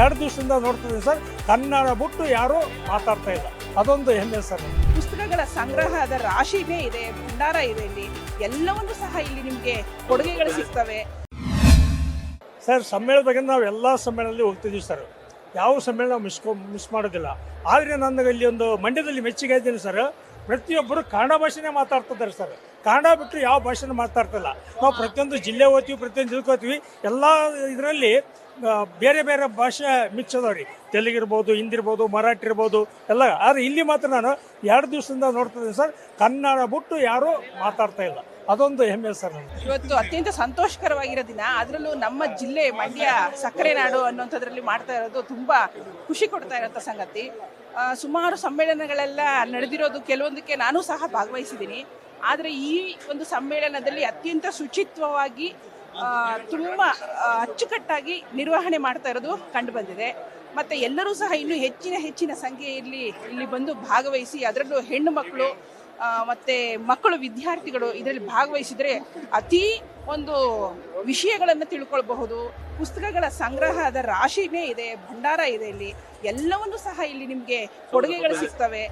ಎರಡು ದಿವಸದಿಂದ ನೋಡ್ತಿದ್ದೀನಿ ಸರ್. ಕನ್ನಡ ಬಿಟ್ಟು ಯಾರೂ ಮಾತಾಡ್ತಾ ಇಲ್ಲ. ಅದೊಂದು ಹೆಮ್ಮೆ ಸರ್. ಪುಸ್ತಕಗಳ ಸಂಗ್ರಹದ ರಾಶಿನೇ ಇದೆ ಭಂಡಾರ ಇದೆ ಇಲ್ಲಿ. ಎಲ್ಲವನ್ನೂ ಸಹ ಇಲ್ಲಿ ನಿಮಗೆ ಕೊಡುಗೆಗಳು ಸಿಗ್ತವೆ. ಸರ್ ಸಮ್ಮೇಳನದಾಗ ನಾವು ಎಲ್ಲ ಸಮ್ಮೇಳನದಲ್ಲಿ ಹೋಗ್ತಿದ್ದೀವಿ ಸರ್. ಯಾವ ಸಮ್ಮೇಳನ ಮಿಸ್ಕೊ ಮಿಸ್ ಮಾಡೋದಿಲ್ಲ. ಆದರೆ ನನಗೆ ಇಲ್ಲಿ ಒಂದು ಮಂಡ್ಯದಲ್ಲಿ ಮೆಚ್ಚುಗೆ ಇದ್ದೀನಿ ಸರ್. ಪ್ರತಿಯೊಬ್ಬರು ಕನ್ನಡ ಭಾಷೆನೇ ಮಾತಾಡ್ತಿದ್ದಾರೆ ಸರ್. ಕನ್ನಡ ಬಿಟ್ಟು ಯಾವ ಭಾಷೆನೂ ಮಾತಾಡ್ತಿಲ್ಲ. ನಾವು ಪ್ರತಿಯೊಂದು ಜಿಲ್ಲೆ ಹೋಗ್ತೀವಿ ಪ್ರತಿಯೊಂದು ಜಿಲ್ಲೆಗೆ ಹೋಗ್ತೀವಿ ಎಲ್ಲ ಇದರಲ್ಲಿ ಬೇರೆ ಬೇರೆ ಭಾಷೆ ಮಿಕ್ಸ್ ಅದಾವ ರೀ ತೆಲುಗು ಇರ್ಬೋದು ಹಿಂದಿ ಇರ್ಬೋದು ಮರಾಠಿ ಇರ್ಬೋದು, ಎಲ್ಲ. ಆದರೆ ಇಲ್ಲಿ ಮಾತ್ರ ನಾನು ಎರಡು ದಿವಸದಿಂದ ನೋಡ್ತಿದ್ದೀನಿ ಸರ್. ಕನ್ನಡ ಬಿಟ್ಟು ಯಾರೂ ಮಾತಾಡ್ತಾ ಇಲ್ಲ. ಅದೊಂದು ಹೆಮ್ಮೆ ಸರ್ ಇವತ್ತು ಅತ್ಯಂತ ಸಂತೋಷಕರವಾಗಿರೋ ದಿನ, ಅದರಲ್ಲೂ ನಮ್ಮ ಜಿಲ್ಲೆ ಮಂಡ್ಯ ಸಕ್ಕರೆ ನಾಡು ಅನ್ನೋಂಥದ್ರಲ್ಲಿ ಮಾಡ್ತಾ ಇರೋದು ತುಂಬ ಖುಷಿ ಕೊಡ್ತಾ ಇರೋಂಥ ಸಂಗತಿ. ಸುಮಾರು ಸಮ್ಮೇಳನಗಳೆಲ್ಲ ನಡೆದಿರೋದು ಕೆಲವೊಂದಕ್ಕೆ ನಾನು ಸಹ ಭಾಗವಹಿಸಿದ್ದೀನಿ. ಆದರೆ ಈ ಒಂದು ಸಮ್ಮೇಳನದಲ್ಲಿ ಅತ್ಯಂತ ಶುಚಿತ್ವವಾಗಿ ತುಂಬ ಅಚ್ಚುಕಟ್ಟಾಗಿ ನಿರ್ವಹಣೆ ಮಾಡ್ತಾ ಇರೋದು ಕಂಡು ಬಂದಿದೆ. ಮತ್ತು ಎಲ್ಲರೂ ಸಹ ಇನ್ನೂ ಹೆಚ್ಚಿನ ಹೆಚ್ಚಿನ ಸಂಖ್ಯೆಯಲ್ಲಿ ಇಲ್ಲಿ ಬಂದು ಭಾಗವಹಿಸಿ ಅದರಲ್ಲೂ ಹೆಣ್ಣು ಮಕ್ಕಳು ಮತ್ತು ಮತ್ತೆ ಮಕ್ಕಳು ವಿದ್ಯಾರ್ಥಿಗಳು ಇದರಲ್ಲಿ ಭಾಗವಹಿಸಿದರೆ ಅತಿ ಒಂದು ವಿಷಯಗಳನ್ನು ತಿಳ್ಕೊಳ್ಬಹುದು. ಪುಸ್ತಕಗಳ ಸಂಗ್ರಹದ ರಾಶಿನೇ ಇದೆ ಭಂಡಾರ ಇದೆ ಇಲ್ಲಿ. ಎಲ್ಲವನ್ನೂ ಸಹ ಇಲ್ಲಿ ನಿಮಗೆ ಕೊಡುಗೆಗಳು ಸಿಗ್ತವೆ.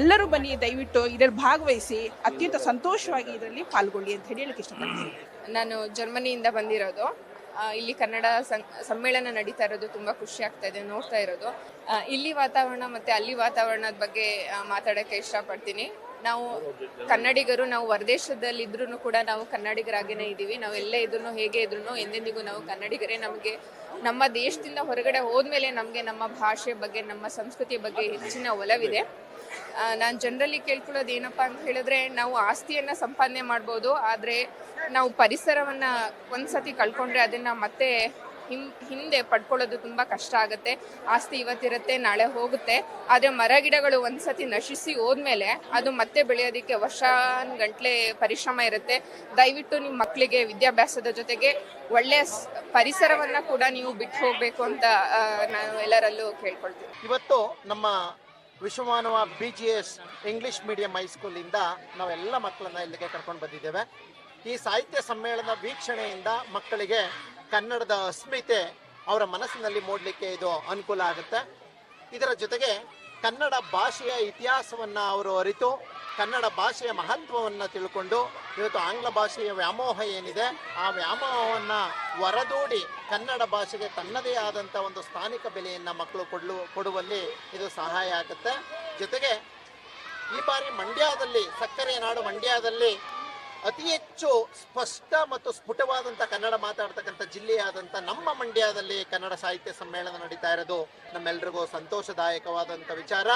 ಎಲ್ಲರೂ ಬನ್ನಿ ದಯವಿಟ್ಟು ಇದರಲ್ಲಿ ಭಾಗವಹಿಸಿ ಅತ್ಯಂತ ಸಂತೋಷವಾಗಿ ಇದರಲ್ಲಿ ಪಾಲ್ಗೊಳ್ಳಿ ಅಂತ ಹೇಳಿ ಹೇಳಕ್ಕೆ ಇಷ್ಟಪಡ್ತೀನಿ. ನಾನು ಜರ್ಮನಿಯಿಂದ ಬಂದಿರೋದು. ಇಲ್ಲಿ ಕನ್ನಡ ಸಮ್ಮೇಳನ ನಡೀತಾ ಇರೋದು ತುಂಬ ಖುಷಿ ಆಗ್ತಾ ಇದೆ ನೋಡ್ತಾ ಇರೋದು. ಇಲ್ಲಿ ವಾತಾವರಣ ಮತ್ತು ಅಲ್ಲಿ ವಾತಾವರಣದ ಬಗ್ಗೆ ಮಾತಾಡೋಕ್ಕೆ ಇಷ್ಟಪಡ್ತೀನಿ. ನಾವು ಕನ್ನಡಿಗರು, ನಾವು ಹೊರದೇಶದಲ್ಲಿದ್ರೂ ಕೂಡ ನಾವು ಕನ್ನಡಿಗರಾಗೇನೆ ಇದ್ದೀವಿ. ನಾವು ಎಲ್ಲೇ ಇದ್ರೂ ಹೇಗೆ ಇದ್ರೂ ಎಂದೆಂದಿಗೂ ನಾವು ಕನ್ನಡಿಗರೇ ನಮಗೆ, ನಮ್ಮ ದೇಶದಿಂದ ಹೊರಗಡೆ ಹೋದ್ಮೇಲೆ ನಮಗೆ ನಮ್ಮ ಭಾಷೆ ಬಗ್ಗೆ, ನಮ್ಮ ಸಂಸ್ಕೃತಿಯ ಬಗ್ಗೆ ಹೆಚ್ಚಿನ ಒಲವಿದೆ. ನಾನು ಜನರಲ್ಲಿ ಕೇಳ್ಕೊಳ್ಳೋದು ಏನಪ್ಪ ಅಂತ ಹೇಳಿದ್ರೆ, ನಾವು ಆಸ್ತಿಯನ್ನು ಸಂಪಾದನೆ ಮಾಡ್ಬೋದು, ಆದರೆ ನಾವು ಪರಿಸರವನ್ನು ಒಂದ್ಸತಿ ಕಳ್ಕೊಂಡ್ರೆ ಅದನ್ನು ಮತ್ತೆ ಹಿಂ, ಹಿಂದೆ ಪಡ್ಕೊಳ್ಳೋದು ತುಂಬ ಕಷ್ಟ ಆಗುತ್ತೆ. ಆಸ್ತಿ ಇವತ್ತಿರುತ್ತೆ, ನಾಳೆ ಹೋಗುತ್ತೆ. ಆದರೆ ಮರ ಗಿಡಗಳು ಒಂದ್ಸತಿ ನಶಿಸಿ ಹೋದ್ಮೇಲೆ ಅದು ಮತ್ತೆ ಬೆಳೆಯೋದಕ್ಕೆ ವರ್ಷಾನ್ಗಂಟ್ಲೆ ಪರಿಶ್ರಮ ಇರುತ್ತೆ. ದಯವಿಟ್ಟು ನಿಮ್ಮ ಮಕ್ಕಳಿಗೆ ವಿದ್ಯಾಭ್ಯಾಸದ ಜೊತೆಗೆ ಒಳ್ಳೆಯ ಪರಿಸರವನ್ನು ಕೂಡ ನೀವು ಬಿಟ್ಟು ಹೋಗಬೇಕು ಅಂತ ನಾನು ಎಲ್ಲರಲ್ಲೂ ಕೇಳ್ಕೊಳ್ತೀನಿ. ಇವತ್ತು ನಮ್ಮ Vishwamanava B G S English medium ಹೈಸ್ಕೂಲಿಂದ ನಾವೆಲ್ಲ ಮಕ್ಕಳನ್ನ ಇಲ್ಲಿಗೆ ಕರ್ಕೊಂಡು ಬಂದಿದ್ದೇವೆ. ಈ ಸಾಹಿತ್ಯ ಸಮ್ಮೇಳನ ವೀಕ್ಷಣೆಯಿಂದ ಮಕ್ಕಳಿಗೆ ಕನ್ನಡದ ಅಸ್ಮಿತೆ ಅವರ ಮನಸ್ಸಿನಲ್ಲಿ ಮೂಡಲಿಕ್ಕೆ ಇದು ಅನುಕೂಲ ಆಗುತ್ತೆ. ಇದರ ಜೊತೆಗೆ ಕನ್ನಡ ಭಾಷೆಯ ಇತಿಹಾಸವನ್ನು ಅವರು ಅರಿತು ಕನ್ನಡ ಭಾಷೆಯ ಮಹತ್ವವನ್ನು ತಿಳ್ಕೊಂಡು ಇವತ್ತು ಆಂಗ್ಲ ಭಾಷೆಯ ವ್ಯಾಮೋಹ ಏನಿದೆ, ಆ ವ್ಯಾಮೋಹವನ್ನು ಹೊರದೂಡಿ ಕನ್ನಡ ಭಾಷೆಗೆ ತನ್ನದೇ ಆದಂಥ ಒಂದು ಸ್ಥಾನಿಕ ಬೆಲೆಯನ್ನು ಮಕ್ಕಳು ಕೊಡಲು, ಕೊಡುವಲ್ಲಿ ಇದು ಸಹಾಯ ಆಗುತ್ತೆ. ಜೊತೆಗೆ ಈ ಬಾರಿ ಮಂಡ್ಯದಲ್ಲಿ, ಸಕ್ಕರೆ ನಾಡು ಮಂಡ್ಯದಲ್ಲಿ ಅತಿ ಹೆಚ್ಚು ಸ್ಪಷ್ಟ ಮತ್ತು ಸ್ಫುಟವಾದಂಥ ಕನ್ನಡ ಮಾತಾಡ್ತಕ್ಕಂಥ ಜಿಲ್ಲೆಯಾದಂಥ ನಮ್ಮ ಮಂಡ್ಯದಲ್ಲಿ ಕನ್ನಡ ಸಾಹಿತ್ಯ ಸಮ್ಮೇಳನ ನಡೀತಾ ಇರೋದು ನಮ್ಮೆಲ್ರಿಗೂ ಸಂತೋಷದಾಯಕವಾದಂಥ ವಿಚಾರ.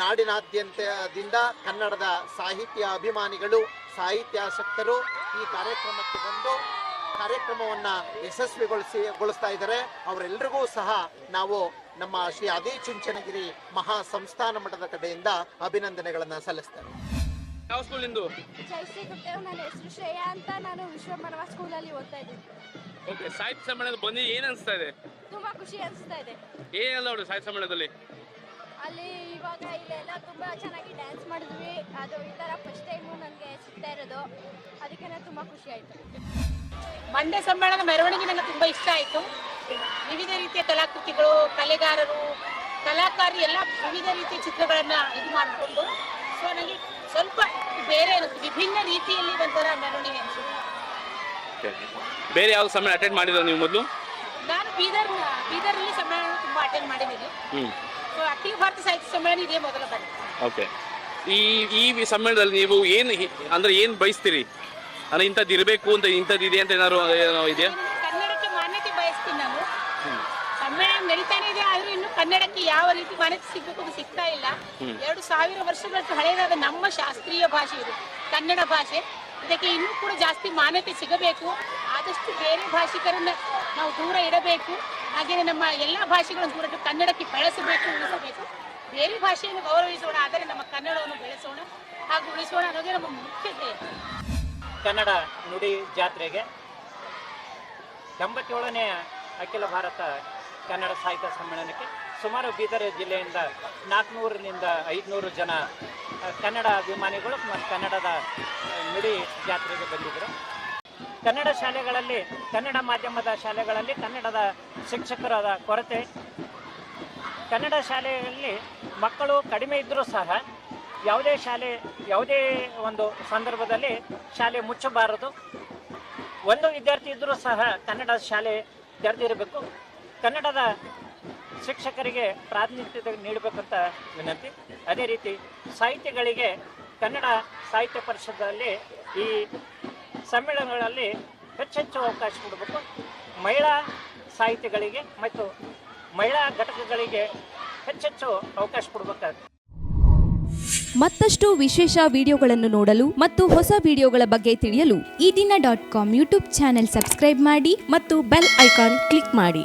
ನಾಡಿನಾದ್ಯಂತದಿಂದ ಕನ್ನಡದ ಸಾಹಿತ್ಯ ಅಭಿಮಾನಿಗಳು ಸಾಹಿತ್ಯಾಸಕ್ತರು ಈ ಕಾರ್ಯಕ್ರಮಕ್ಕೆ ಬಂದು ಕಾರ್ಯಕ್ರಮವನ್ನ ಯಶಸ್ವಿಗೊಳಿಸಿ ಗೊಳಿಸ್ತಾ ಇದ್ದಾರೆ. ಅವರೆಲ್ಲರಿಗೂ ಸಹ ನಾವು ನಮ್ಮ ಶ್ರೀ ಅದೇ ಚುಂಚನಗಿರಿ ಮಹಾ ಸಂಸ್ಥಾನ ಮಠದ ಕಡೆಯಿಂದ ಅಭಿನಂದನೆಗಳನ್ನ ಸಲ್ಲಿಸ್ತೇವೆ. ಯಾವ ಸ್ಕೂಲ್ ನಿಂದು? ನನ್ನ ಹೆಸರು ಶ್ರೇಯಾ ಅಂತ ನಾನು ಸ್ಕೂಲಲ್ಲಿ ಓದ್ತಾ ಇದ್ದೀನಿ. ಓಕೆ ಸಾಹಿತ್ಯ ಸಮ್ಮೇಳನ ಬಂದು ಏನ್ ಅನಿಸ್ತಾ ಇದೆ? ತುಂಬ ಖುಷಿ ಅನಿಸ್ತಾ ಇದೆ. ಏನೆಲ್ಲ ನೋಡಿ ಸಾಹಿತ್ಯ ಸಮ್ಮೇಳನದಲ್ಲಿ? ಅಲ್ಲಿ ಇವಾಗ ಇಲ್ಲೆಲ್ಲ ತುಂಬ ಚೆನ್ನಾಗಿ ಡ್ಯಾನ್ಸ್ ಮಾಡಿದ್ವಿ. ಅದು ಈ ಥರ ಫಸ್ಟ್ ಟೈಮು ನನಗೆ ಸಿಗ್ತಾ ಇರೋದು. ಅದಕ್ಕೆ ನಾನು ತುಂಬ ಖುಷಿ ಆಯಿತು. ಮಂಡ್ಯ ಸಮ್ಮೇಳನ ಮೆರವಣಿಗೆ ನನಗೆ ತುಂಬ ಇಷ್ಟ ಆಯಿತು. ವಿವಿಧ ರೀತಿಯ ಕಲಾಕೃತಿಗಳು ಕಲೆಗಾರರು ಕಲಾಕಾರರು ಎಲ್ಲ ವಿವಿಧ ರೀತಿಯ ಚಿತ್ರಗಳನ್ನು ಇದು ಮಾಡಿಕೊಂಡು ಸೊ ನನಗೆ ಸ್ವಲ್ಪ ಬೇರೆ ವಿಭಿನ್ನ ರೀತಿಯಲ್ಲಿ ಒಂಥರ ಮೆರವಣಿಗೆ ಬೇರೆ ಯಾವ ಸಮ್ಮೇಳನ ಅಟೆಂಡ್ ಮಾಡಿದ್ರು ನೀವು ಮೊದಲು? ನಾನು ಬೀದರ್ ಬೀದರಲ್ಲಿ ಸಮ್ಮೇಳನ ತುಂಬ ಅಟೆಂಡ್ ಮಾಡಿದ್ದೀನಿ. ಅಖಿಲ ಭಾರತ ಸಾಹಿತ್ಯ ಸಮ್ಮೇಳನ ಇದೇ ಮೊದಲ ಬಾರಿ ಓಕೆ ಈ ಈ ಸಮ್ಮೇಳನದಲ್ಲಿ ನೀವು ಏನು ಅಂದ್ರೆ ಏನು ಬಯಸ್ತೀರಿ? ಅಂದ್ರೆ ಇಂಥದ್ದು ಇರಬೇಕು ಅಂತ ಇಂಥದ್ದು ಇದೆ ಅಂತ ಏನಾದ್ರು ಏನೋ ಇದೆಯಾ? ಕನ್ನಡಕ್ಕೆ ಮಾನ್ಯತೆ ಬಯಸ್ತೀನಿ ನಾನು. ಸಮ್ಮೇಳನ ನಡೀತಾನೆ ಇದೆ ಆದ್ರೂ ಇನ್ನು ಕನ್ನಡಕ್ಕೆ ಯಾವ ರೀತಿ ಮಾನ್ಯತೆ ಸಿಗಬೇಕು ಅಂತ ಸಿಗ್ತಾ ಇಲ್ಲ. ಎರಡು ಸಾವಿರ ವರ್ಷಗಳಷ್ಟು ಹಳೆಯದಾದ ನಮ್ಮ ಶಾಸ್ತ್ರೀಯ ಭಾಷೆ ಇದು ಕನ್ನಡ ಭಾಷೆ. ಇದಕ್ಕೆ ಇನ್ನೂ ಕೂಡ ಜಾಸ್ತಿ ಮಾನ್ಯತೆ ಸಿಗಬೇಕು. ಆದಷ್ಟು ಬೇರೆ ಭಾಷಿಕರನ್ನ ನಾವು ದೂರ ಇಡಬೇಕು. ಹಾಗೆಯೇ ನಮ್ಮ ಎಲ್ಲ ಭಾಷೆಗಳನ್ನು ಕುರಿತು ಕನ್ನಡಕ್ಕೆ ಬೆಳೆಸಬೇಕು ಉಳಿಸಬೇಕು ಬೇರೆ ಭಾಷೆಯನ್ನು ಗೌರವಿಸೋಣ, ಆದರೆ ನಮ್ಮ ಕನ್ನಡವನ್ನು ಬೆಳೆಸೋಣ ಹಾಗೂ ಉಳಿಸೋಣ ಅನ್ನೋದೇ ನಮ್ಮ ಮುಖ್ಯ ಕನ್ನಡ ನುಡಿ ಜಾತ್ರೆಗೆ ಎಂಬತ್ತೇಳನೇ ಅಖಿಲ ಭಾರತ ಕನ್ನಡ ಸಾಹಿತ್ಯ ಸಮ್ಮೇಳನಕ್ಕೆ ಸುಮಾರು ಬೀದರ್ ಜಿಲ್ಲೆಯಿಂದ ನಾಲ್ಕುನೂರರಿಂದ ಐದುನೂರು ಜನ ಕನ್ನಡ ಅಭಿಮಾನಿಗಳು ಮತ್ತು ಕನ್ನಡದ ನುಡಿ ಜಾತ್ರೆಗೆ ಬಂದಿದ್ದರು. ಕನ್ನಡ ಶಾಲೆಗಳಲ್ಲಿ, ಕನ್ನಡ ಮಾಧ್ಯಮದ ಶಾಲೆಗಳಲ್ಲಿ ಕನ್ನಡದ ಶಿಕ್ಷಕರ ಕೊರತೆ. ಕನ್ನಡ ಶಾಲೆಯಲ್ಲಿ ಮಕ್ಕಳು ಕಡಿಮೆ ಇದ್ದರೂ ಸಹ ಯಾವುದೇ ಶಾಲೆ, ಯಾವುದೇ ಒಂದು ಸಂದರ್ಭದಲ್ಲಿ ಶಾಲೆ ಮುಚ್ಚಬಾರದು. ಒಂದು ವಿದ್ಯಾರ್ಥಿ ಇದ್ದರೂ ಸಹ ಕನ್ನಡ ಶಾಲೆ ತೆರೆದಿರಬೇಕು. ಕನ್ನಡದ ಶಿಕ್ಷಕರಿಗೆ ಪ್ರಾತಿನಿಧ್ಯ ನೀಡಬೇಕಂತ ವಿನಂತಿ. ಅದೇ ರೀತಿ ಸಾಹಿತ್ಯಗಳಿಗೆ ಕನ್ನಡ ಸಾಹಿತ್ಯ ಪರಿಷತ್ತಲ್ಲಿ ಈ ಸಮ್ಮೇಳನಗಳಲ್ಲಿ ಹೆಚ್ಚೆಚ್ಚು ಅವಕಾಶ ಕೊಡಬೇಕು. ಮಹಿಳಾ ಸಾಹಿತ್ಯಗಳಿಗೆ ಮತ್ತು ಮಹಿಳಾ ಘಟಕಗಳಿಗೆ ಹೆಚ್ಚೆಚ್ಚು ಅವಕಾಶ ಕೊಡಬೇಕಾಗುತ್ತೆ. ಮತ್ತಷ್ಟು ವಿಶೇಷ ವಿಡಿಯೋಗಳನ್ನು ನೋಡಲು ಮತ್ತು ಹೊಸ ವಿಡಿಯೋಗಳ ಬಗ್ಗೆ ತಿಳಿಯಲು Eedina dot com YouTube channel subscribe ಮಾಡಿ ಮತ್ತು ಬೆಲ್ ಐಕಾನ್ ಕ್ಲಿಕ್ ಮಾಡಿ.